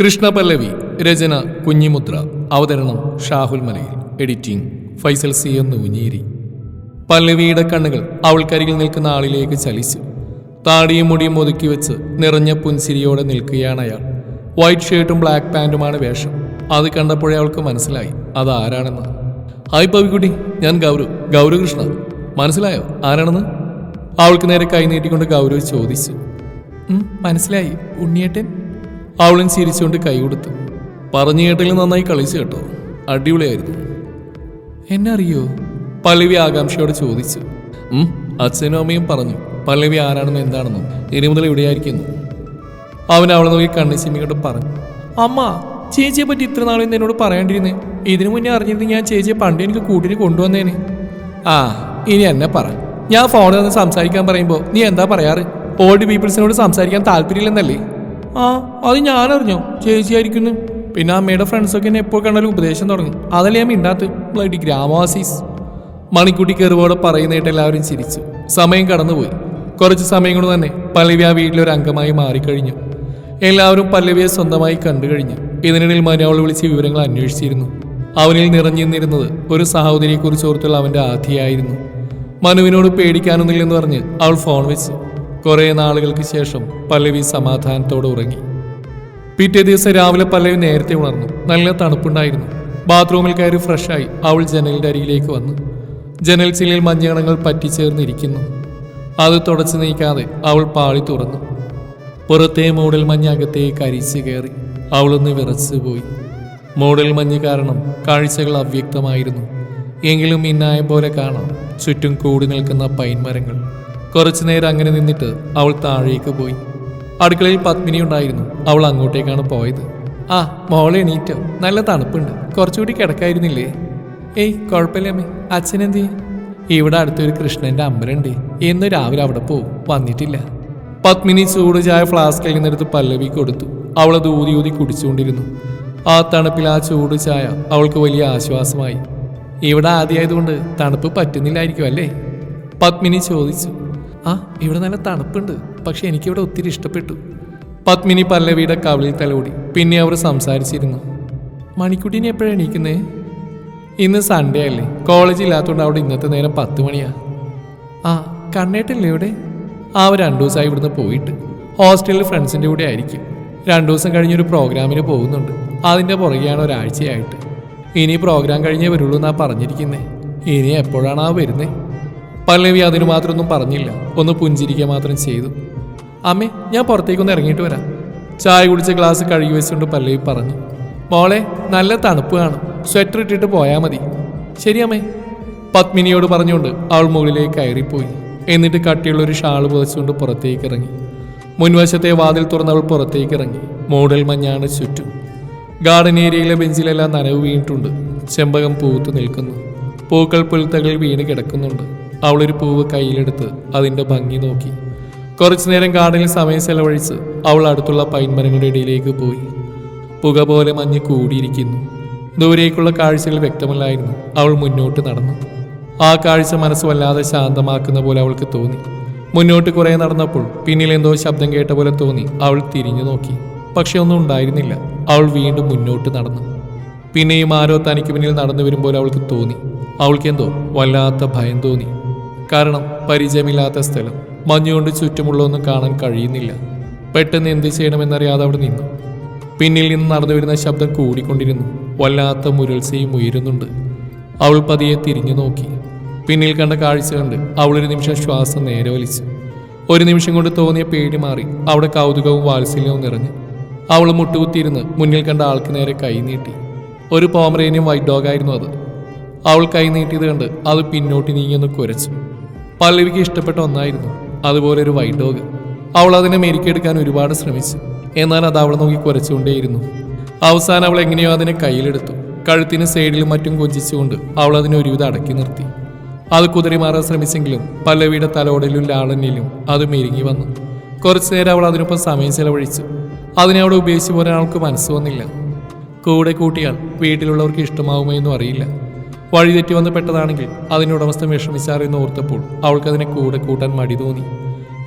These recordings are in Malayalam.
കൃഷ്ണപല്ലവി രചന കുഞ്ഞിമുദ്ര അവതരണം ഷാഹുൽ മലയിൽ എഡിറ്റിംഗ് ഫൈസൽ സി എന്ന് ഉഞ്ഞേരി പല്ലവിയുടെ കണ്ണുകൾ അവൾക്കരികിൽ നിൽക്കുന്ന ആളിലേക്ക് ചലിച്ചു. താടിയും മുടിയും ഒതുക്കി വെച്ച് നിറഞ്ഞ പുൻസിരിയോടെ നിൽക്കുകയാണ് അയാൾ. വൈറ്റ് ഷർട്ടും ബ്ലാക്ക് പാന്റുമാണ് വേഷം. അത് കണ്ടപ്പോഴേ അവൾക്ക് മനസ്സിലായി അത് ആരാണെന്ന്. ഹായ് പവിക്കുട്ടി ഞാൻ ഗൗരവ് ഗൗരവ് കൃഷ്ണ. മനസ്സിലായോ? ആരാണെന്ന്? അവൾക്ക് നേരെ കൈ നീട്ടിക്കൊണ്ട് ഗൗരവ് ചോദിച്ചു. മനസ്സിലായി ഉണ്ണിയേട്ടൻ? അവളും ചിരിച്ചുകൊണ്ട് കൈ കൊടുത്തു. പറഞ്ഞു കേട്ടിൽ നന്നായി കളിച്ചു കേട്ടോ. അടിപൊളിയായിരുന്നു. എന്നെ അറിയോ പല്ലവി ആകാംക്ഷയോട് ചോദിച്ചു. അച്ഛനും അമ്മയും പറഞ്ഞു. പല്ലവി ആരാണെന്നും എന്താണെന്നും ഇനി മുതൽ ഇവിടെയായിരിക്കുന്നു. അവൻ അവളെ നോക്കി കണ്ണി ചിമ്മിക്കൊണ്ട് പറഞ്ഞു. അമ്മ ചേച്ചിയെ പറ്റി ഇത്ര നാളും എന്നോട് പറയാണ്ടിരുന്നേ. ഇതിനു മുന്നേ അറിഞ്ഞിരുന്നെങ്കിൽ ഞാൻ ചേച്ചിയെ പണ്ട് എനിക്ക് കൂട്ടിന് കൊണ്ടുവന്നേനെ. ആ ഇനി എന്നെ പറ. ഞാൻ ഫോണിൽ നിന്ന് സംസാരിക്കാൻ പറയുമ്പോൾ നീ എന്താ പറയാറ്? ഓൾഡ് പീപ്പിൾസിനോട് സംസാരിക്കാൻ താല്പര്യമില്ലെന്നല്ലേ? ആ അത് ഞാനറിഞ്ഞോ. ചേച്ചി ചേച്ചിയായിരിക്കുന്നു. പിന്നെ അമ്മയുടെ ഫ്രണ്ട്സൊക്കെ എന്നെ എപ്പോൾ കണ്ടാലും ഉപദേശം തുടങ്ങി. അതല്ലേ ഞാൻ മിണ്ടാത്ത്? ബ്ലഡി ഗ്രാമവാസീസ്. മണിക്കുട്ടി കയറുപോടെ പറയുന്നതായിട്ട് എല്ലാവരും ചിരിച്ചു. സമയം കടന്നുപോയി. കുറച്ച് സമയം കൊണ്ട് തന്നെ പല്ലവി ആ വീട്ടിലൊരു അംഗമായി മാറിക്കഴിഞ്ഞു. എല്ലാവരും പല്ലവിയെ സ്വന്തമായി കണ്ടു കഴിഞ്ഞു ഇതിനിടയിൽ മനു അവൾ വിളിച്ച് വിവരങ്ങൾ അന്വേഷിച്ചിരുന്നു. അവനിൽ നിറഞ്ഞു നിന്നിരുന്നത് ഒരു സഹോദരിയെക്കുറിച്ച് ഓർത്തുള്ള അവന്റെ ആധിയായിരുന്നു. മനുവിനോട് പേടിക്കാനൊന്നുമില്ലെന്ന് പറഞ്ഞ് അവൾ ഫോൺ വെച്ചു. കുറേ നാളുകൾക്ക് ശേഷം പല്ലവി സമാധാനത്തോടെ ഉറങ്ങി. പിറ്റേ ദിവസം രാവിലെ പല്ലവി നേരത്തെ ഉണർന്നു. നല്ല തണുപ്പുണ്ടായിരുന്നു. ബാത്റൂമിൽ കയറി ഫ്രഷായി അവൾ ജനലിന്റെ അരികിലേക്ക് വന്നു. ജനൽ ചില്ലിൽ മഞ്ഞകണങ്ങൾ പറ്റിച്ചേർന്നിരിക്കുന്നു. അത് തുടച്ചു നീക്കാതെ അവൾ പാളി തുറന്നു. പുറത്തെ മൂടൽ മഞ്ഞ് അകത്തേക്ക് അരിച്ചു കയറി അവളൊന്ന് വിറച്ചു പോയി. മൂടൽ മഞ്ഞ് കാരണം കാഴ്ചകൾ അവ്യക്തമായിരുന്നു. എങ്കിലും ഇന്നായ പോലെ കാണാം. ചുറ്റും കൂടി നിൽക്കുന്ന പൈൻമരങ്ങൾ കുറച്ചു നേരം അങ്ങനെ നിന്നിട്ട് അവൾ താഴേക്ക് പോയി. അടുക്കളയിൽ പത്മിനി ഉണ്ടായിരുന്നു. അവൾ അങ്ങോട്ടേക്കാണ് പോയത്. ആ മോളെ എണീറ്റോ. നല്ല തണുപ്പുണ്ട്. കുറച്ചുകൂടി കിടക്കായിരുന്നില്ലേ? ഏയ് കുഴപ്പമില്ല അമ്മേ. അച്ഛനെന്തേ ഇവിടെ അടുത്തൊരു കൃഷ്ണന്റെ അമ്പലുണ്ട് എന്ന് രാവിലെ അവിടെ പോവും വന്നിട്ടില്ല. പത്മിനി ചൂട് ചായ ഫ്ലാസ്കിൽ നിന്നെടുത്ത് പല്ലവി കൊടുത്തു. അവളത് ഊതി ഊതി കുടിച്ചുകൊണ്ടിരുന്നു. ആ തണുപ്പിൽ ആ ചൂട് ചായ അവൾക്ക് വലിയ ആശ്വാസമായി. ഇവിടെ ആദ്യമായതുകൊണ്ട് തണുപ്പ് പറ്റുന്നില്ലായിരിക്കും അല്ലേ? പത്മിനി ചോദിച്ചു. ആ ഇവിടെ നല്ല തണുപ്പുണ്ട്. പക്ഷെ എനിക്കിവിടെ ഒത്തിരി ഇഷ്ടപ്പെട്ടു. പത്മിനി പല്ലവിയുടെ കവളിൽ തലോടി. പിന്നെ അവർ സംസാരിച്ചിരുന്നു. മണിക്കുട്ടീനെ എപ്പോഴാണ് എണീക്കുന്നേ? ഇന്ന് സൺഡേ അല്ലേ? കോളേജ് ഇല്ലാത്തതുകൊണ്ട് അവിടെ ഇന്നത്തെ നേരം പത്ത് മണിയാ. ആ കണ്ണേട്ടല്ലേ ഇവിടെ? ആ ഒരു രണ്ടു ദിവസമായി ഇവിടുന്ന് പോയിട്ട്. ഹോസ്റ്റലിൽ ഫ്രണ്ട്സിന്റെ കൂടെ ആയിരിക്കും. രണ്ടു ദിവസം കഴിഞ്ഞൊരു പ്രോഗ്രാമിന് പോകുന്നുണ്ട്. അതിന്റെ പുറകെയാണ് ഒരാഴ്ചയായിട്ട്. ഇനി പ്രോഗ്രാം കഴിഞ്ഞേ വരുള്ളൂ എന്നാണ് പറഞ്ഞിരിക്കുന്നത് ഇനി എപ്പോഴാണ് ആ വരുന്നേ? പല്ലവി അതിന് മാത്രമൊന്നും പറഞ്ഞില്ല. ഒന്ന് പുഞ്ചിരിക്കുക മാത്രം ചെയ്തു. അമ്മേ ഞാൻ പുറത്തേക്കൊന്ന് ഇറങ്ങിയിട്ട് വരാം. ചായ കുടിച്ച ഗ്ലാസ് കഴുകി വെച്ചുകൊണ്ട് പല്ലവി പറഞ്ഞു. മോളെ നല്ല തണുപ്പ് കാണും. സ്വെറ്റർ ഇട്ടിട്ട് പോയാൽ മതി. ശരി അമ്മേ. പത്മിനിയോട് പറഞ്ഞുകൊണ്ട് അവൾ മുകളിലേക്ക് കയറിപ്പോയി. എന്നിട്ട് കട്ടിയുള്ള ഒരു ഷാൾ പുതച്ചുകൊണ്ട് പുറത്തേക്ക് ഇറങ്ങി. മുൻവശത്തെ വാതിൽ തുറന്ന് അവൾ പുറത്തേക്ക് ഇറങ്ങി. മൂടൽ മഞ്ഞാണ് ചുറ്റും. ഗാർഡൻ ഏരിയയിലെ ബെഞ്ചിലെല്ലാം നനവ് വീണിട്ടുണ്ട്. ചെമ്പകം പൂത്ത് നിൽക്കുന്നു. പൂക്കൾ പുൽത്തകളിൽ വീണ് കിടക്കുന്നുണ്ട്. അവളൊരു പൂവ് കയ്യിലെടുത്ത് അതിന്റെ ഭംഗി നോക്കി. കുറച്ചു നേരം കാടിൽ സമയം ചെലവഴിച്ച് അവൾ അടുത്തുള്ള പൈൻമരങ്ങളുടെ ഇടയിലേക്ക് പോയി. പുക പോലെ മഞ്ഞ് കൂടിയിരിക്കുന്നു. ദൂരേക്കുള്ള കാഴ്ചകൾ വ്യക്തമല്ലായിരുന്നു. അവൾ മുന്നോട്ട് നടന്നു. ആ കാഴ്ച മനസ്സ് വല്ലാതെ ശാന്തമാക്കുന്ന പോലെ അവൾക്ക് തോന്നി. മുന്നോട്ട് കുറെ നടന്നപ്പോൾ പിന്നിൽ എന്തോ ശബ്ദം കേട്ട പോലെ തോന്നി. അവൾ തിരിഞ്ഞു നോക്കി. പക്ഷെ ഒന്നും ഉണ്ടായിരുന്നില്ല. അവൾ വീണ്ടും മുന്നോട്ട് നടന്നു. പിന്നെയും ആരോ തനിക്ക് പിന്നിൽ നടന്നു വരുമ്പോൾ അവൾക്ക് തോന്നി. അവൾക്കെന്തോ വല്ലാത്ത ഭയം തോന്നി. കാരണം പരിചയമില്ലാത്ത സ്ഥലം. മഞ്ഞുകൊണ്ട് ചുറ്റുമുള്ളതൊന്നും കാണാൻ കഴിയുന്നില്ല. പെട്ടെന്ന് എന്ത് ചെയ്യണമെന്നറിയാതെ അവിടെ നിന്നു. പിന്നിൽ നിന്ന് നടന്നു വരുന്ന ശബ്ദം കൂടിക്കൊണ്ടിരുന്നു. വല്ലാത്ത മുരൾസയും ഉയരുന്നുണ്ട്. അവൾ പതിയെ തിരിഞ്ഞു നോക്കി. പിന്നിൽ കണ്ട കാഴ്ച കണ്ട് അവളൊരു നിമിഷം ശ്വാസം നേരെ വലിച്ചു. ഒരു നിമിഷം കൊണ്ട് തോന്നിയ പേടി മാറി. അവിടെ കൗതുകവും വാത്സല്യവും നിറഞ്ഞു അവൾ മുട്ടുകുത്തിയിരുന്ന് മുന്നിൽ കണ്ട ആൾക്ക് നേരെ കൈ നീട്ടി. ഒരു പോമറേനിയും വൈറ്റ് ഡോഗായിരുന്നു അത്. അവൾ കൈ നീട്ടിയത് കണ്ട് അത് പിന്നോട്ട് നീങ്ങിയൊന്ന് കുരച്ചു. പല്ലവിക്ക് ഇഷ്ടപ്പെട്ട ഒന്നായിരുന്നു. അതുപോലെ ഒരു വൈറ്റ് ഡോഗ് അവൾ അതിനെ മെരുക്കിയെടുക്കാൻ ഒരുപാട് ശ്രമിച്ചു. എന്നാൽ അത് അവളെ നോക്കി കുരച്ചുകൊണ്ടേയിരുന്നു. അവസാനം അവൾ എങ്ങനെയോ അതിനെ കയ്യിലെടുത്തു. കഴുത്തിന് സൈഡിലും മറ്റും കൊഞ്ചിച്ചുകൊണ്ട് അവൾ അതിനെ ഒരുവിധം അടക്കി നിർത്തി. അത് കുതിരി മാറാൻ ശ്രമിച്ചെങ്കിലും പല്ലവിയുടെ തലോടലും ലാളന്യയിലും അത് മെരുങ്ങി വന്നു. കുറച്ചു നേരം അവൾ അതിനൊപ്പം സമയം ചെലവഴിച്ചു. അതിനെ അവിടെ ഉപയോഗിച്ചു പോരാൻ അവൾക്ക് മനസ്സ് വന്നില്ല. കൂടെ കൂട്ടിയാൽ വീട്ടിലുള്ളവർക്ക് ഇഷ്ടമാവുമോ എന്നും അറിയില്ല. വഴിതെറ്റി വന്ന് പെട്ടതാണെങ്കിൽ അതിനുടമസ്ഥൻ വിഷമിച്ചാറെന്ന് ഓർത്തപ്പോൾ അവൾക്കതിനെ കൂടെ കൂട്ടാൻ മടി തോന്നി.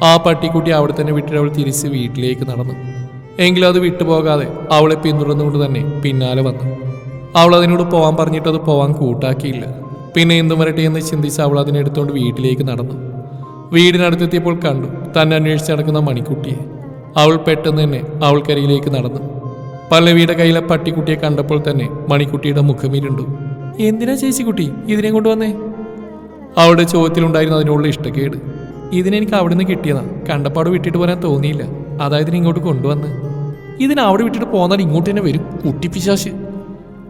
ആ പട്ടിക്കുട്ടി അവിടെ തന്നെ വിട്ടിട്ട് അവൾ തിരിച്ച് വീട്ടിലേക്ക് നടന്നു. എങ്കിലും അത് വിട്ടുപോകാതെ അവളെ പിന്തുടർന്നുകൊണ്ട് തന്നെ പിന്നാലെ വന്നു. അവൾ അതിനോട് പോവാൻ പറഞ്ഞിട്ട് അത് പോവാൻ കൂട്ടാക്കിയില്ല. പിന്നെ എന്തും വരട്ടെ എന്ന് ചിന്തിച്ച് അവൾ അതിനെടുത്തുകൊണ്ട് വീട്ടിലേക്ക് നടന്നു. വീടിനടുത്തെത്തിയപ്പോൾ കണ്ടു തന്നെ അന്വേഷിച്ച് നടക്കുന്ന മണിക്കുട്ടിയെ. അവൾ പെട്ടെന്ന് തന്നെ അവൾക്കരയിലേക്ക് നടന്നു. പല്ലവിയുടെ കയ്യിലെ പട്ടിക്കുട്ടിയെ കണ്ടപ്പോൾ തന്നെ മണിക്കുട്ടിയുടെ മുഖമിരുണ്ടു എന്തിനാ ചേച്ചി കുട്ടി ഇതിനെ കൊണ്ടുവന്നേ അവളുടെ ചോദ്യത്തിലുണ്ടായിരുന്നു അതിനുള്ള ഇഷ്ടക്കേട്. ഇതിനെനിക്ക് അവിടെ നിന്ന് കിട്ടിയതാ. കണ്ടപ്പാട് വിട്ടിട്ട് പോരാൻ തോന്നിയില്ല. അതായത് ഇങ്ങോട്ട് കൊണ്ടുവന്ന്. ഇതിന് അവിടെ വിട്ടിട്ട് പോന്നാൽ ഇങ്ങോട്ട് തന്നെ വരും കുട്ടിപ്പിശാശ്.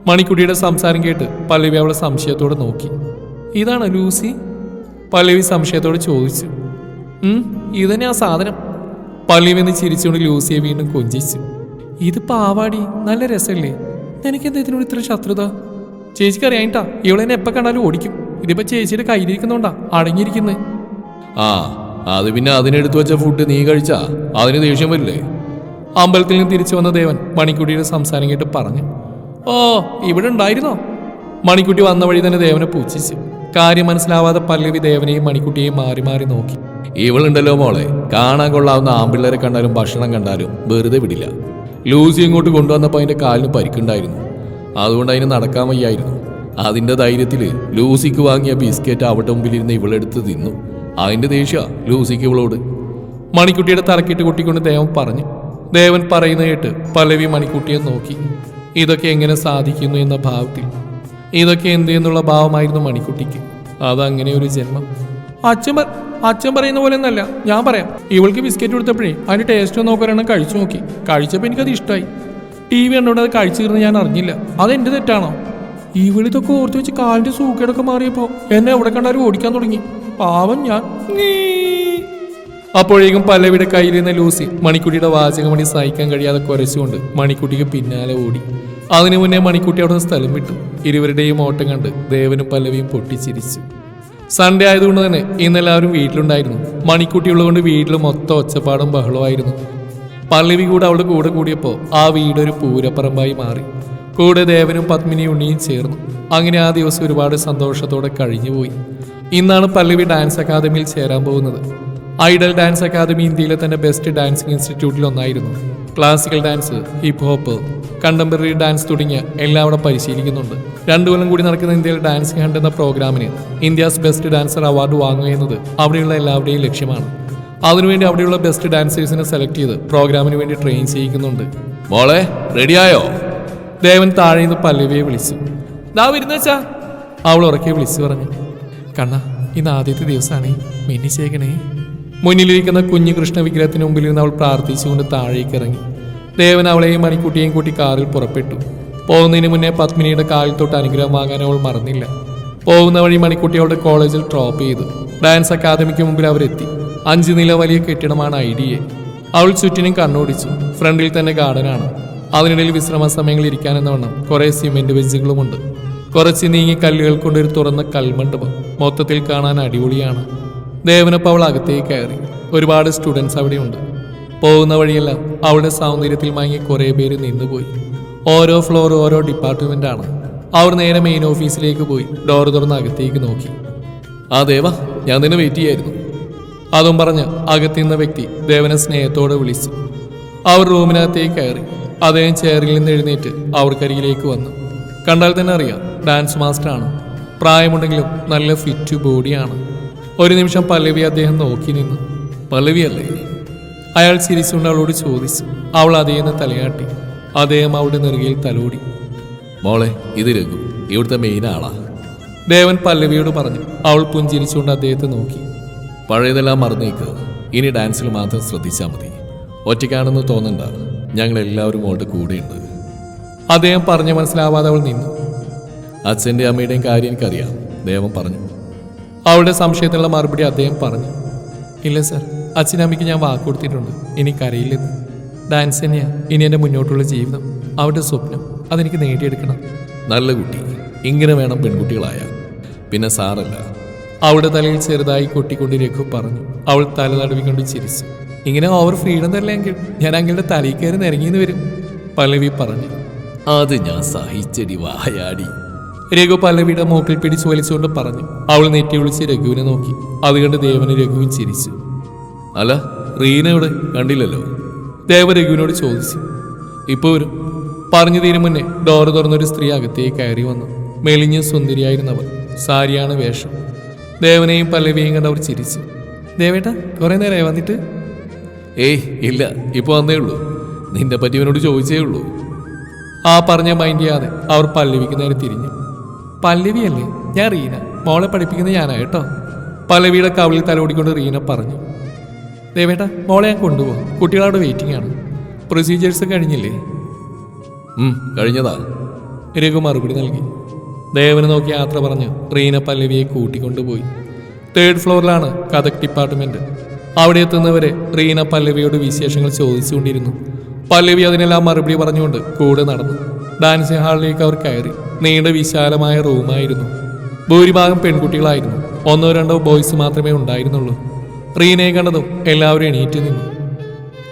മണിക്കുട്ടിയുടെ സംസാരം കേട്ട് പല്ലവി അവളെ സംശയത്തോടെ നോക്കി. ഇതാണ് ലൂസി? പല്ലവി സംശയത്തോടെ ചോദിച്ചു. ഇതന്നെ ആ സാധനം. പല്ലവി എന്ന് ചിരിച്ചുകൊണ്ട് ലൂസിയെ വീണ്ടും കൊഞ്ചിച്ചു. ഇത് പാവാടി നല്ല രസമല്ലേ നിനക്കെന്താ ഇതിനോട് ഇത്ര ശത്രുത? ചേച്ചിക്ക് അറിയായിട്ടാ ഇവളെന്നെ എപ്പോ കണ്ടാലും ഓടിക്കും. ഇതിപ്പോ ചേച്ചിയുടെ കയ്യിലിരിക്കുന്നോണ്ടാ അടങ്ങിയിരിക്കുന്നത് ആ അത് പിന്നെ അതിനെടുത്തു വെച്ച ഫുഡ് നീ കഴിച്ചാ അതിന് ദേഷ്യം വരില്ലേ? അമ്പലത്തിൽ നിന്ന് തിരിച്ചു വന്ന ദേവൻ മണിക്കുട്ടിയുടെ സംസാരം കേട്ട് പറഞ്ഞു. ഓ ഇവിടെ ഉണ്ടായിരുന്നോ? മണിക്കുട്ടി വന്ന വഴി തന്നെ ദേവനെ പൂച്ഛിച്ചു കാര്യം മനസ്സിലാവാതെ പല്ലവി ദേവനെയും മണിക്കുട്ടിയെയും മാറി മാറി നോക്കി. ഇവളുണ്ടല്ലോ മോളെ കാണാൻ കൊള്ളാവുന്ന ആമ്പിള്ളേരെ കണ്ടാലും ഭക്ഷണം കണ്ടാലും വെറുതെ വിടില്ല. ലൂസി ഇങ്ങോട്ട് കൊണ്ടുവന്നപ്പോൾ അതിന്റെ കാലിന് പരിക്കുണ്ടായിരുന്നു. അതുകൊണ്ട് അതിന് നടക്കാൻ വയ്യായിരുന്നു. അതിന്റെ ധൈര്യത്തിൽ ലൂസിക്ക് വാങ്ങിയ ബിസ്ക്കറ്റ് അവിടെ മുമ്പിലിരുന്ന് ഇവളെടുത്ത് തിന്നു. അതിന്റെ ദേഷ്യ ലൂസിക്ക് ഇവളോട്. മണിക്കുട്ടിയുടെ തലക്കിട്ട് കൊട്ടിക്കൊണ്ട് ദേവൻ പറഞ്ഞു. ദേവൻ പറയുന്ന കേട്ട് പലവി മണിക്കുട്ടിയെ നോക്കി. ഇതൊക്കെ എങ്ങനെ സാധിക്കുന്നു എന്ന ഭാവത്തിൽ. ഇതൊക്കെ എന്ത് എന്നുള്ള ഭാവമായിരുന്നു മണിക്കുട്ടിക്ക്. അതങ്ങനെ ഒരു ജന്മം. അച്ഛൻ അച്ഛൻ പറയുന്ന പോലെ ഒന്നല്ല. ഞാൻ പറയാം. ഇവൾക്ക് ബിസ്ക്കറ്റ് കൊടുത്തപ്പോഴേ അതിന്റെ ടേസ്റ്റ് നോക്കാനാണ് കഴിച്ചു നോക്കി. കഴിച്ചപ്പോൾ എനിക്കത് ഇഷ്ടമായി ടി വി കണ്ടുകൊണ്ട് അത് കഴിച്ചു തീർന്ന് ഞാൻ അറിഞ്ഞില്ല. അതെന്റെ തെറ്റാണോ? ഈ വിളിതൊക്കെ ഓർത്ത് വെച്ച് കാലിന്റെ സൂക്കേടൊക്കെ മാറിയപ്പോ എന്നെ എവിടെ കണ്ടാലും ഓടിക്കാൻ തുടങ്ങി. പാവം ഞാൻ. അപ്പോഴേക്കും അപ്പോഴേക്കും പല്ലവിയുടെ കയ്യിലിരുന്ന ലൂസി മണിക്കുട്ടിയുടെ വാചകമണി സഹിക്കാൻ കഴിയാതെ കുരച്ചുകൊണ്ട് മണിക്കുട്ടിക്ക് പിന്നാലെ ഓടി. അതിനു മുന്നേ മണിക്കുട്ടി അവിടെ സ്ഥലം വിട്ടു. ഇരുവരുടെയും ഓട്ടം കണ്ട് ദേവനും പല്ലവിയും പൊട്ടിച്ചിരിച്ചു. സൺഡേ ആയതുകൊണ്ട് തന്നെ ഇന്നെല്ലാവരും വീട്ടിലുണ്ടായിരുന്നു. മണിക്കുട്ടി ഉള്ളതുകൊണ്ട് വീട്ടിൽ മൊത്തം ഒച്ചപ്പാടും ബഹളമായിരുന്നു പല്ലവി കൂടെ അവളുടെ കൂടെ കൂടിയപ്പോൾ ആ വീട് ഒരു പൂരപ്പറമ്പായി മാറി. കൂടെ ദേവനും പത്മിനിയും ഉണ്ണിയും ചേർന്നു. അങ്ങനെ ആ ദിവസം ഒരുപാട് സന്തോഷത്തോടെ കഴിഞ്ഞുപോയി ഇന്നാണ് പല്ലവി ഡാൻസ് അക്കാദമിയിൽ ചേരാൻ പോകുന്നത്. ഐഡൽ ഡാൻസ് അക്കാദമി ഇന്ത്യയിലെ തന്നെ ബെസ്റ്റ് ഡാൻസിംഗ് ഇൻസ്റ്റിറ്റ്യൂട്ടിൽ ഒന്നായിരുന്നു. Classical dance hip hop contemporary dance തുടങ്ങിയ എല്ലാം അവിടെ പരിശീലിക്കുന്നുണ്ട്. രണ്ടു കൊല്ലം കൂടി നടക്കുന്ന ഇന്ത്യയിൽ ഡാൻസിംഗ് ഹണ്ട് എന്ന പ്രോഗ്രാമിന് ഇന്ത്യാസ് ബെസ്റ്റ് ഡാൻസർ അവാർഡ് വാങ്ങുക എന്നത് അവിടെയുള്ള എല്ലാവരുടെയും ലക്ഷ്യമാണ്. അതിനുവേണ്ടി അവിടെയുള്ള ബെസ്റ്റ് ഡാൻസേഴ്സിനെ സെലക്ട് ചെയ്ത് പ്രോഗ്രാമിന് വേണ്ടി ട്രെയിൻ ചെയ്യിക്കുന്നുണ്ട്. മോളെ റെഡിയായോ ദേവൻ താഴെ നിന്ന് പല്ലവിയെ വിളിച്ചു. ദാ വരുന്ന അവൾ ഉറക്കെ വിളിച്ചു പറഞ്ഞു. കണ്ണ ഇന്ന് ആദ്യത്തെ ദിവസമാണ് മിന്നിച്ചേക്കണേ മുന്നിലിരിക്കുന്ന കുഞ്ഞു കൃഷ്ണ വിഗ്രഹത്തിന് മുമ്പിൽ നിന്ന് അവൾ പ്രാർത്ഥിച്ചുകൊണ്ട് താഴേക്ക് ഇറങ്ങി. ദേവൻ അവളെയും മണിക്കുട്ടിയെയും കൂട്ടി കാറിൽ പുറപ്പെട്ടു. പോകുന്നതിന് മുന്നേ പത്മിനിയുടെ കാലിൽ തൊട്ട് അനുഗ്രഹം വാങ്ങാൻ അവൾ മറന്നില്ല. പോകുന്ന വഴി മണിക്കുട്ടി അവളുടെ കോളേജിൽ ഡ്രോപ്പ് ചെയ്തു. ഡാൻസ് അക്കാദമിക്ക് മുമ്പിൽ അവരെത്തി. അഞ്ച് നില വലിയ കെട്ടിടമാണ് ഐ ഡി എ. അവൾ ചുറ്റിനും കണ്ണോടിച്ചു. ഫ്രണ്ടിൽ തന്നെ ഗാർഡനാണ് അതിനിടയിൽ വിശ്രമ സമയങ്ങൾ ഇരിക്കാനെന്ന വണ്ണം കുറെ സിമെന്റ് ബെഞ്ചുകളുമുണ്ട് കുറച്ച് നീങ്ങി കല്ലുകൾ കൊണ്ടൊരു തുറന്ന കൽമണ്ഡപം. മൊത്തത്തിൽ കാണാൻ അടിപൊളിയാണ്. ദേവനപ്പ അവൾ അകത്തേക്ക് കയറി. ഒരുപാട് സ്റ്റുഡൻസ് അവിടെയുണ്ട്. പോകുന്ന വഴിയെല്ലാം അവളുടെ സൗന്ദര്യത്തിൽ മയങ്ങി കുറേ പേര് നിന്നുപോയി. ഓരോ ഫ്ലോർ ഓരോ ഡിപ്പാർട്ട്മെന്റ് ആണ്. അവർ നേരെ മെയിൻ ഓഫീസിലേക്ക് പോയി. ഡോർ തുറന്ന് അകത്തേക്ക് നോക്കി. ആ ദേവ ഞാൻ നിന്നെ വെയിറ്റ് ചെയ്യായിരുന്നു. അതും പറഞ്ഞ് അകത്തുനിന്ന വ്യക്തി ദേവനെ സ്നേഹത്തോടെ വിളിച്ചു. അവർ റൂമിനകത്തേക്ക് കയറി. അദ്ദേഹം ചെയറിൽ നിന്ന് എഴുന്നേറ്റ് അവർക്കരികിലേക്ക് വന്നു. കണ്ടാൽ തന്നെ അറിയാം ഡാൻസ് മാസ്റ്ററാണ്. പ്രായമുണ്ടെങ്കിലും നല്ല ഫിറ്റ് ബോഡിയാണ്. ഒരു നിമിഷം പല്ലവി അദ്ദേഹം നോക്കി നിന്നു. പല്ലവിയല്ലേ? അയാൾ ചിരിച്ചുകൊണ്ട് അവളോട് ചോദിച്ചു. അവൾ അതേന്ന് തലയാട്ടി. അദ്ദേഹം അവളുടെ നെറുകയിൽ തലോടി. മോളെ ഇത് രഘു. ഇവിടുത്തെ മെയിൻ ആളാ. ദേവൻ പല്ലവിയോട് പറഞ്ഞു. അവൾ പുഞ്ചിരിച്ചുകൊണ്ട് അദ്ദേഹത്തെ നോക്കി. പഴയതെല്ലാം മറന്നേക്ക്. ഇനി ഡാൻസിൽ മാത്രം ശ്രദ്ധിച്ചാൽ മതി. ഒറ്റയ്ക്കാണെന്ന് തോന്നണ്ട. ഞങ്ങൾ എല്ലാവരും അവളുടെ കൂടെയുണ്ട്. അദ്ദേഹം പറഞ്ഞു മനസ്സിലാവാതെ അവൾ നിന്നു. അച്ഛന്റെ അമ്മയുടെയും കാര്യം എനിക്കറിയാം. ദേവം പറഞ്ഞു. അവളുടെ സംശയത്തിനുള്ള മറുപടി അദ്ദേഹം പറഞ്ഞു. ഇല്ല സർ അച്ഛനമ്മയ്ക്ക് ഞാൻ വാക്ക് കൊടുത്തിട്ടുണ്ട്. ഇനി കരയില്ലെന്ന്. ഡാൻസ് തന്നെയാണ് ഇനി എന്റെ മുന്നോട്ടുള്ള ജീവിതം. അവരുടെ സ്വപ്നം. അതെനിക്ക് നേടിയെടുക്കണം. നല്ല കുട്ടി. ഇങ്ങനെ വേണം പെൺകുട്ടികളായ പിന്നെ സാറല്ല. അവളുടെ തലയിൽ ചെറുതായി കൊട്ടിക്കൊണ്ട് രഘു പറഞ്ഞു. അവൾ തല തടവിക്കൊണ്ട് ചിരിച്ചു. ഇങ്ങനെ ഓവർ ഫ്രീഡം തരലെങ്കിൽ ഞാൻ അങ്കിളുടെ തലയിൽ കയറി നിരങ്ങിന്ന് വരും പല്ലവി പറഞ്ഞു. അത് ഞാൻ സഹിച്ചടി വായാടി. രഘു പല്ലവിയുടെ മൂക്കിൽ പിടിച്ചു വലിച്ചുകൊണ്ട് പറഞ്ഞു. അവൾ നെറ്റി വിളിച്ച് രഘുവിനെ നോക്കി. അത് കണ്ട് ദേവന് രഘുവും ചിരിച്ചു. അല്ല റീന ഇവിടെ കണ്ടില്ലല്ലോ. ദേവ രഘുവിനോട് ചോദിച്ചു. ഇപ്പോൾ വരും. പറഞ്ഞു തീരും മുന്നേ ഡോറ് തുറന്നൊരു സ്ത്രീ അകത്തേക്ക് കയറി വന്നു. മെലിഞ്ഞ സുന്ദരിയായിരുന്നവർ സാരിയാണ് വേഷം. ദേവനെയും പല്ലവിയും കണ്ട് അവർ ചിരിച്ചു. ദേവേട്ട കുറേ നേരമായി വന്നിട്ട്? ഏയ് ഇല്ല ഇപ്പൊ വന്നേ ഉള്ളൂ. നിന്നെ പറ്റി ഇവനോട് ചോദിച്ചേ ഉള്ളൂ. ആ പറഞ്ഞ മൈൻഡ് ചെയ്യാതെ അവർ പല്ലവിക്ക് നേരെ തിരിഞ്ഞു. പല്ലവിയല്ലേ? ഞാൻ റീന. മോളെ പഠിപ്പിക്കുന്ന ഞാനാണ് കേട്ടോ? പല്ലവിയുടെ കവിളിൽ തലോടിക്കൊണ്ട് റീന പറഞ്ഞു. ദേവേട്ട മോളെ ഞാൻ കൊണ്ടുപോകാം. കുട്ടികളവിടെ വെയിറ്റിംഗ് ആണ്. പ്രൊസീജിയേഴ്സ് കഴിഞ്ഞില്ലേ? കഴിഞ്ഞതാ. രഘു മറുപടി നൽകി. ദേവന് നോക്കി യാത്ര പറഞ്ഞ് റീന പല്ലവിയെ കൂട്ടിക്കൊണ്ടുപോയി. തേർഡ് ഫ്ലോറിലാണ് കഥക് ഡിപ്പാർട്ട്മെന്റ് അവിടെ എത്തുന്നവരെ റീന പല്ലവിയോട് വിശേഷങ്ങൾ ചോദിച്ചുകൊണ്ടിരുന്നു. പല്ലവി അതിനെല്ലാം മറുപടി പറഞ്ഞുകൊണ്ട് കൂടെ നടന്നു. ഡാൻസിംഗ് ഹാളിലേക്ക് അവർ കയറി. നീണ്ട വിശാലമായ റൂമായിരുന്നു. ഭൂരിഭാഗം പെൺകുട്ടികളായിരുന്നു. ഒന്നോ രണ്ടോ ബോയ്സ് മാത്രമേ ഉണ്ടായിരുന്നുള്ളൂ. റീനയെ കണ്ടതും എല്ലാവരും എണീറ്റ് നിന്നു.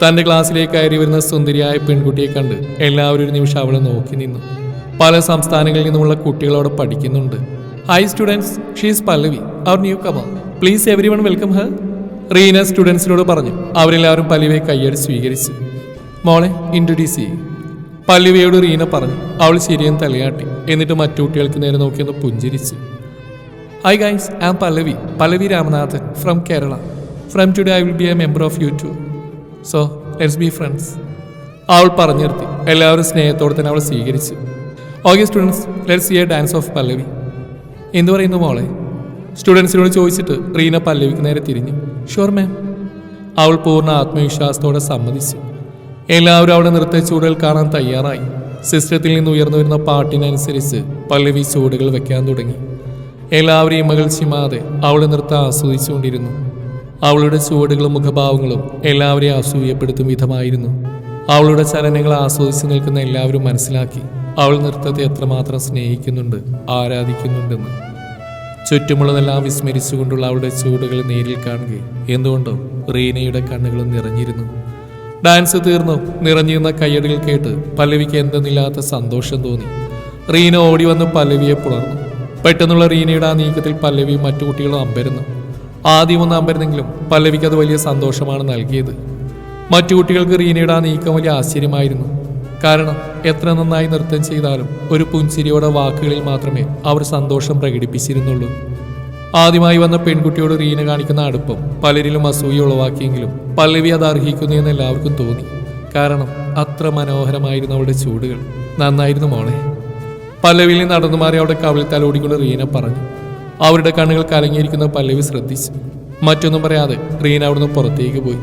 തന്റെ ക്ലാസ്സിലേക്ക് കയറി വരുന്ന സുന്ദരിയായ പെൺകുട്ടിയെ കണ്ട് എല്ലാവരും ഒരു നിമിഷം അവളെ നോക്കി നിന്നു. പല സംസ്ഥാനങ്ങളിൽ നിന്നുമുള്ള കുട്ടികളോട് പഠിക്കുന്നുണ്ട്. Hi students she's Pallavi our newcomer please everyone welcome her Reena സ്റ്റുഡൻസിനോട് പറഞ്ഞു അവരെല്ലാവരും പല്ലവിയെ കയ്യടി സ്വീകരിച്ചു. മോളെ ഇൻട്രൊഡ്യൂസ് ചെയ്യും. പല്ലവിയോട് റീന പറഞ്ഞു അവൾ ശരിയെന്ന് തലയാട്ടി എന്നിട്ട് മറ്റു കുട്ടികൾക്ക് നേരെ നോക്കിയൊന്ന് പുഞ്ചിരിച്ചു. Hi guys I am Pallavi Pallavi Ramanathan from Kerala from today I will be a member of you so let's be friends അവൾ പറഞ്ഞു എല്ലാവരും സ്നേഹത്തോടെ തന്നെ അവൾ സ്വീകരിച്ചു. Okay students let's a dance of Pallavi എന്തു പറയുന്നു മോളെ? സ്റ്റുഡൻസിനോട് ചോദിച്ചിട്ട് റീന പല്ലവിക്ക് നേരെ തിരിഞ്ഞു. ഷുവർ മാം അവൾ പൂർണ ആത്മവിശ്വാസത്തോടെ സമ്മതിച്ചു. എല്ലാവരും അവിടെ നൃത്ത ചൂടുകൾ കാണാൻ തയ്യാറായി. സിസ്റ്റത്തിൽ നിന്ന് ഉയർന്നു വരുന്ന പാട്ടിനനുസരിച്ച് പല്ലവി ചൂടുകൾ വെക്കാൻ തുടങ്ങി. എല്ലാവരെയും മകൾ ചിമാതെ അവളുടെ നൃത്തം ആസ്വദിച്ചുകൊണ്ടിരുന്നു. അവളുടെ ചുവടുകളും മുഖഭാവങ്ങളും എല്ലാവരെയും അസൂയപ്പെടുത്തും വിധമായിരുന്നു. അവളുടെ ചലനങ്ങൾ ആസ്വദിച്ച് നിൽക്കുന്ന എല്ലാവരും മനസ്സിലാക്കി. അവൾ നൃത്തത്തെ എത്രമാത്രം സ്നേഹിക്കുന്നുണ്ട് ആരാധിക്കുന്നുണ്ടെന്ന്. ചുറ്റുമുള്ളതെല്ലാം വിസ്മരിച്ചുകൊണ്ടുള്ള അവളുടെ ചൂടുകൾ നേരിൽ കാണുകയും എന്തുകൊണ്ടോ റീനയുടെ കണ്ണുകളും നിറഞ്ഞിരുന്നു. ഡാൻസ് തീർന്നു നിറഞ്ഞിരുന്ന കയ്യടികൾ കേട്ട് പല്ലവിക്ക് എന്തെന്നില്ലാത്ത സന്തോഷം തോന്നി. റീന ഓടി വന്ന് പല്ലവിയെ പുണർന്നു. പെട്ടെന്നുള്ള റീനയുടെ ആ നീക്കത്തിൽ പല്ലവിയും മറ്റു കുട്ടികളും അമ്പരുന്നു. ആദ്യം ഒന്ന് അമ്പരുന്നെങ്കിലും പല്ലവിക്ക് അത് വലിയ സന്തോഷമാണ് നൽകിയത്. മറ്റു കുട്ടികൾക്ക് റീനയുടെ ആ നീക്കം വലിയ ആശ്ചര്യമായിരുന്നു. കാരണം എത്ര നന്നായി നൃത്തം ചെയ്താലും ഒരു പുഞ്ചിരിയോടെ വാക്കുകളിൽ മാത്രമേ അവർ സന്തോഷം പ്രകടിപ്പിച്ചിരുന്നുള്ളൂ. ആദ്യമായി വന്ന പെൺകുട്ടിയോട് റീന കാണിക്കുന്ന അടുപ്പം പലരിലും അസൂയ ഉളവാക്കിയെങ്കിലും പല്ലവി അത് അർഹിക്കുന്നു എന്ന് എല്ലാവർക്കും തോന്നി. കാരണം അത്ര മനോഹരമായിരുന്നു അവളുടെ ചൂടുകൾ. നന്നായിരുന്നു മോളെ. പല്ലവിയിൽ നടന്നു മാറി അവിടെ കവിളിൽ തലോടിക്കൊണ്ട് റീന പറഞ്ഞു. അവരുടെ കണ്ണുകൾ കലങ്ങിയിരിക്കുന്ന പല്ലവി ശ്രദ്ധിച്ചു. മറ്റൊന്നും പറയാതെ റീന അവിടുന്ന് പുറത്തേക്ക് പോയി.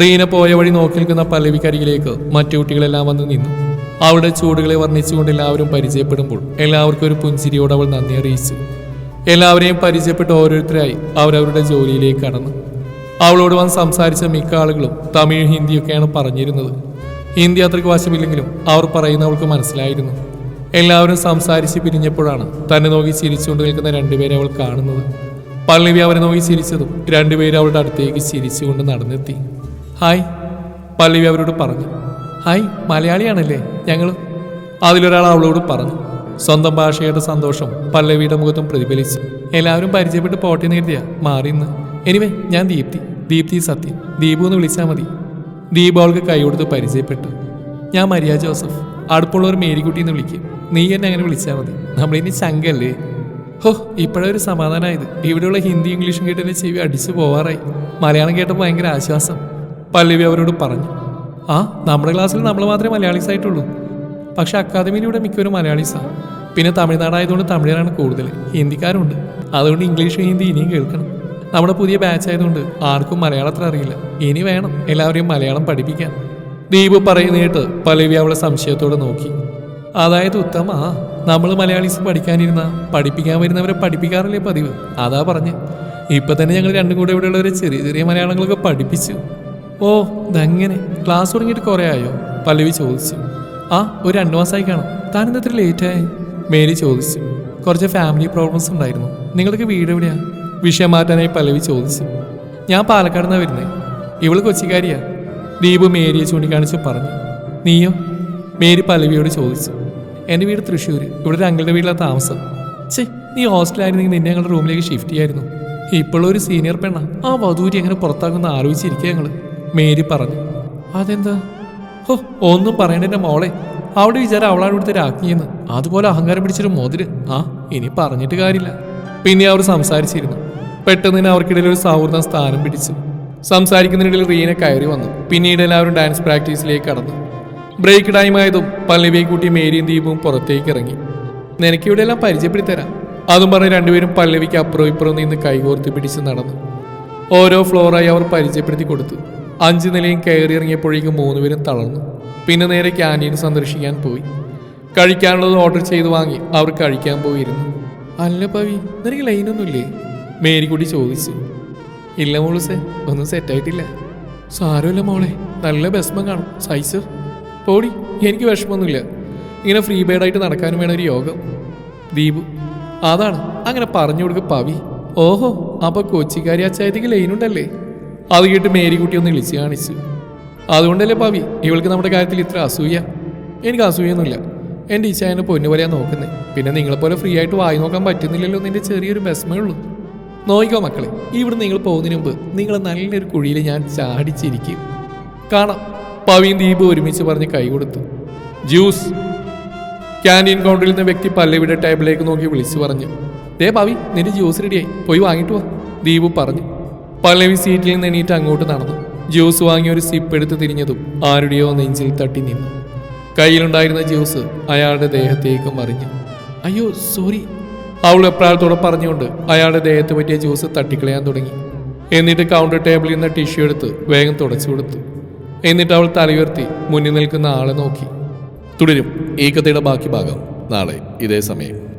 റീന പോയ വഴി നോക്കി നിൽക്കുന്ന പല്ലവിക്കരികിലേക്ക് മറ്റു കുട്ടികളെല്ലാം വന്ന് നിന്നു. അവളുടെ ചൂടുകളെ വർണിച്ചുകൊണ്ട് എല്ലാവരും പരിചയപ്പെടുമ്പോൾ എല്ലാവർക്കും ഒരു പുഞ്ചിരിയോട് അവൾ നന്ദി അറിയിച്ചു. എല്ലാവരെയും പരിചയപ്പെട്ട് ഓരോരുത്തരായി അവരവരുടെ ജോലിയിലേക്ക് കടന്നു. അവളോട് വന്ന് സംസാരിച്ച മിക്ക ആളുകളും തമിഴ് ഹിന്ദിയൊക്കെയാണ് പറഞ്ഞിരുന്നത്. ഹിന്ദി അത്രയ്ക്ക് വശമില്ലെങ്കിലും അവർ പറയുന്ന അവൾക്ക് മനസ്സിലായിരുന്നു. എല്ലാവരും സംസാരിച്ച് പിരിഞ്ഞപ്പോഴാണ് തന്നെ നോക്കി ചിരിച്ചുകൊണ്ട് നിൽക്കുന്ന രണ്ടുപേരെ അവൾ കാണുന്നത്. പള്ളിവി അവരെ നോക്കി ചിരിച്ചതും രണ്ടുപേരും അവളുടെ അടുത്തേക്ക് ചിരിച്ചുകൊണ്ട് നടന്നെത്തി. ഹായ് പല്ലവി അവരോട് പറഞ്ഞു. ഹായ് മലയാളിയാണല്ലേ ഞങ്ങൾ അതിലൊരാൾ അവളോട് പറഞ്ഞു. സ്വന്തം ഭാഷയുടെ സന്തോഷം പല്ലവിയുടെ മുഖത്തും പ്രതിഫലിച്ചു. എല്ലാവരും പരിചയപ്പെട്ട് പോട്ടെ നേടിയ മാറിന്ന് എനിവേ ഞാൻ ദീപ്തി. ദീപ്തി സത്യം. ദീപു എന്ന് വിളിച്ചാൽ മതി. ദീപ അവൾക്ക് കൈ കൊടുത്ത് പരിചയപ്പെട്ടു. ഞാൻ മരിയ ജോസഫ്. അടുപ്പുള്ളവർ മേരിക്കുട്ടി എന്ന് വിളിക്കും. നീ എന്നെ അങ്ങനെ വിളിച്ചാൽ മതി. നമ്മളിനി ശങ്കല്ലേ ഹോ ഇപ്പോഴൊരു സമാധാനമായത് ഇവിടെയുള്ള ഹിന്ദി ഇംഗ്ലീഷും കേട്ട് എന്നെ ചെവി അടിച്ചു പോവാറായി. മലയാളം കേട്ടപ്പോൾ ഭയങ്കര ആശ്വാസം. പല്ലവി അവരോട് പറഞ്ഞു ആ നമ്മുടെ ക്ലാസ്സിൽ നമ്മൾ മാത്രമേ മലയാളീസ് ആയിട്ടുള്ളൂ. പക്ഷെ അക്കാദമിയിലൂടെ മിക്കവരും മലയാളീസാണ് പിന്നെ തമിഴ്നാടായതുകൊണ്ട് തമിഴരാണ് കൂടുതൽ ഹിന്ദിക്കാരുണ്ട്. അതുകൊണ്ട് ഇംഗ്ലീഷും ഹിന്ദി ഇനിയും കേൾക്കണം. നമ്മുടെ പുതിയ ബാച്ച് ആയതുകൊണ്ട് ആർക്കും മലയാളത്തിൽ അറിയില്ല. ഇനി വേണം എല്ലാവരെയും മലയാളം പഠിപ്പിക്കാൻ. ദീപു പറയുന്നേട്ട് പല്ലവി അവളെ സംശയത്തോടെ നോക്കി. അതായത് ഉത്തമ നമ്മൾ മലയാളീസ് പഠിക്കാനിരുന്ന പഠിപ്പിക്കാൻ വരുന്നവരെ പഠിപ്പിക്കാറില്ലേ പതിവ്? അതാ പറഞ്ഞ്. ഇപ്പൊ തന്നെ ഞങ്ങൾ രണ്ടും കൂടെ ഇവിടെയുള്ളവരെ ചെറിയ ചെറിയ മലയാളങ്ങളൊക്കെ പഠിപ്പിച്ചു. ഓ ഇതങ്ങനെ? ക്ലാസ് തുടങ്ങിയിട്ട് കുറേ ആയോ? പല്ലവി ചോദിച്ചു. ആ ഒരു രണ്ടു മാസമായി കാണും. താൻ എന്താ ഇത്ര ലേറ്റ് ആയി? മേരി ചോദിച്ചു. കുറച്ച് ഫാമിലി പ്രോബ്ലംസ് ഉണ്ടായിരുന്നു. നിങ്ങൾക്ക് വീട് എവിടെയാണ് വിഷയം മാറ്റാനായി പല്ലവി ചോദിച്ചു. ഞാൻ പാലക്കാട് നിന്നാണ് വരുന്നത് ഇവൾ കൊച്ചിക്കാരിയാ. ദീപു മേരിയെ ചൂണ്ടിക്കാണിച്ച് പറഞ്ഞു. നീയോ? മേരി പല്ലവിയോട് ചോദിച്ചു. എന്റെ വീട് തൃശ്ശൂർ ഇവിടെ ഒരു അങ്കിളുടെ വീട്ടിലാണ് താമസം. ചേ നീ ഹോസ്റ്റലായിരുന്നെങ്കിൽ നിന്നെ ഞങ്ങളുടെ റൂമിലേക്ക് ഷിഫ്റ്റ് ചെയ്യായിരുന്നു. ഇപ്പോഴൊരു സീനിയർ പെണ്ണ. ആ വധൂരി എങ്ങനെ പുറത്താക്കുമെന്ന് ആലോചിച്ചിരിക്കുക ഞങ്ങൾ മേരി പറഞ്ഞു. അതെന്താ? ഹോ ഒന്നും പറയണ്ട എന്റെ മോളെ. അവിടെ വിചാരം അവളാണ് ഇവിടുത്തെ രാജ്ഞിയെന്ന് അതുപോലെ അഹങ്കാരം പിടിച്ചൊരു മോതിര്. ആ ഇനി പറഞ്ഞിട്ട് കാര്യമില്ല. പിന്നെ അവർ സംസാരിച്ചിരുന്നു. പെട്ടെന്ന് തന്നെ അവർക്കിടയിൽ ഒരു സൗഹൃദ സ്ഥാനം പിടിച്ചു. സംസാരിക്കുന്നതിനിടയിൽ റീന കയറി വന്നു. പിന്നീട് എല്ലാവരും ഡാൻസ് പ്രാക്ടീസിലേക്ക് കടന്നു. ബ്രേക്ക് ടൈം ആയതും പല്ലവിയെ കൂട്ടി മേരിയും ദീപവും പുറത്തേക്ക് ഇറങ്ങി. നിനക്ക് ഇവിടെ എല്ലാം പരിചയപ്പെടുത്തരാം അതും പറഞ്ഞ് രണ്ടുപേരും പല്ലവിക്ക് അപ്പുറം ഇപ്പുറം നിന്ന് കൈകോർത്ത് പിടിച്ച് നടന്നു. ഓരോ ഫ്ലോറായി അവർ പരിചയപ്പെടുത്തി കൊടുത്തു. അഞ്ച് നിലയും കയറി ഇറങ്ങിയപ്പോഴേക്കും മൂന്നുപേരും തളർന്നു. പിന്നെ നേരെ ക്യാന്റീൻ സന്ദർശിക്കാൻ പോയി. കഴിക്കാനുള്ളത് ഓർഡർ ചെയ്ത് വാങ്ങി. അവർ കഴിക്കാൻ പോയിരുന്നു. അല്ല പവി നിനക്ക് ലൈനൊന്നുമില്ലേ മേരിക്കുട്ടി ചോദിച്ചു. ഇല്ല മോളുസേ ഒന്നും സെറ്റായിട്ടില്ല സാരമില്ല മോളെ നല്ല ഭസ്മം കാണും. സൈസ് പോടി എനിക്ക് വിഷമമൊന്നുമില്ല. ഇങ്ങനെ ഫ്രീ ബേഡായിട്ട് നടക്കാനും വേണം ഒരു യോഗം. ദീപു അതാണ്. അങ്ങനെ പറഞ്ഞു കൊടുക്ക പവി. ഓഹോ അപ്പോൾ കൊച്ചിക്കാരി അച്ചായത്തേക്ക് ലൈനുണ്ടല്ലേ അത് കേട്ട് മേരിക്കുട്ടി ഒന്ന് വിളിച്ച് കാണിച്ചു. അതുകൊണ്ടല്ലേ ഭാവി ഇവൾക്ക് നമ്മുടെ കാര്യത്തിൽ ഇത്ര അസൂയ? എനിക്ക് അസൂയൊന്നുമില്ല. എന്റെ ഈച്ചായനെ പൊന്നു പറയാൻ നോക്കുന്നത് പിന്നെ നിങ്ങളെപ്പോലെ ഫ്രീ ആയിട്ട് വായി നോക്കാൻ പറ്റുന്നില്ലല്ലോ നിന്റെ ചെറിയൊരു ബെസ്മേ ഉള്ളൂ നോയിക്കോ മക്കളെ ഇവിടെ നിങ്ങൾ പോകുന്നതിന് മുമ്പ് നിങ്ങൾ നല്ലൊരു കുഴിയിൽ ഞാൻ ചാടിച്ചിരിക്കും. കാണാം. പവിയും ദീപ് ഒരുമിച്ച് പറഞ്ഞ് കൈ കൊടുത്തു. ജ്യൂസ്. ക്യാന്റീൻ കൗണ്ടറിൽ നിന്ന് വ്യക്തി പല്ലവിയുടെ ടേബിളിലേക്ക് നോക്കി വിളിച്ചു പറഞ്ഞു. ദേ പവി നിന്റെ ജ്യൂസ് റെഡിയായി പോയി വാങ്ങിട്ട് വാ. ദീപു പറഞ്ഞു. പല്ലവി സീറ്റിൽ നിന്ന് എണീറ്റ് അങ്ങോട്ട് നടന്നു. ജ്യൂസ് വാങ്ങി ഒരു സിപ്പ് എടുത്ത് തിരിഞ്ഞതും ആരുടെയോ നെഞ്ചിൽ തട്ടി നിന്നു. കയ്യിലുണ്ടായിരുന്ന ജ്യൂസ് അയാളുടെ ദേഹത്തേക്ക് മറിഞ്ഞു. അയ്യോ സോറി അവൾ എപ്രാളത്തോടെ പറഞ്ഞുകൊണ്ട് അയാളുടെ ദേഹത്ത് പറ്റിയ ജ്യൂസ് തട്ടിക്കളയാൻ തുടങ്ങി. എന്നിട്ട് കൗണ്ടർ ടേബിളിൽ നിന്ന് ടിഷ്യൂ എടുത്ത് വേഗം തുടച്ചു കൊടുത്തു. എന്നിട്ട് അവൾ തലയുയർത്തി മുന്നിൽ നിൽക്കുന്ന ആളെ നോക്കി. തുടരും. ഈ കഥയുടെ ബാക്കി ഭാഗം നാളെ ഇതേ സമയം.